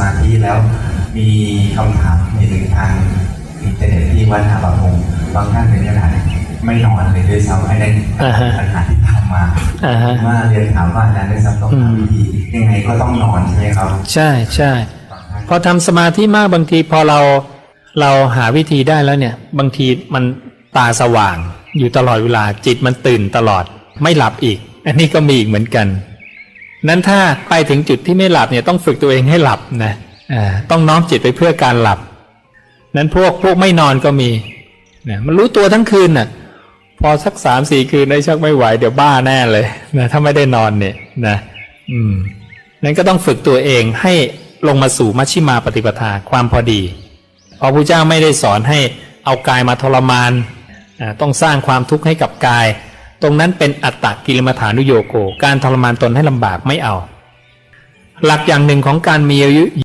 มาธิแล้ว มีคำถามในหนึ่งทางอินเทอร์เน็ตที่วัดอาบะพงบางท่านเป็นขนาดไม่นอนเลยด้วยซ้ำไอ้นั่นอ่าฮะปัญหาที่ทำมาอ่าฮะว่าเรียนถามว่าอาจารย์ได้ซ้ำต้องอืมทำวิธียังไงก็ต้องนอนใช่ไหมครับ ใช่ใช่พอทำสมาธิมากบางทีพอเราเราหาวิธีได้แล้วเนี่ย บางทีมันตาสว่าง อยู่ตลอดเวลาจิตมันตื่นตลอดไม่หลับอีก อันนี้ก็มีอีกเหมือนกัน นั้นถ้าไปถึงจุดที่ไม่หลับเนี่ยต้องฝึกตัวเองให้หลับนะต้องน้อมจิตไปเพื่อการหลับ นั้นพวกพวกไม่นอนก็มีนะมันรู้ตัวทั้งคืนน่ะ พอสักสามสี่คืนได้ชักไม่ไหวเดี๋ยวบ้าแน่เลยนะถ้าไม่ได้นอนเนี่ยนะอืมนั้นก็ต้องฝึกตัวเองให้ลงมาสู่มัชชิมาปฏิปทาความพอดีพระพระเจ้าไม่ได้สอนให้เอากายมาทรมานอ่าต้องสร้างความทุกข์ให้กับกาย ตรงนั้นเป็นอัตตกิลมัฐานุโยโก การทรมานตนให้ลำบากไม่เอา หลักอย่างหนึ่งของการมีอายุ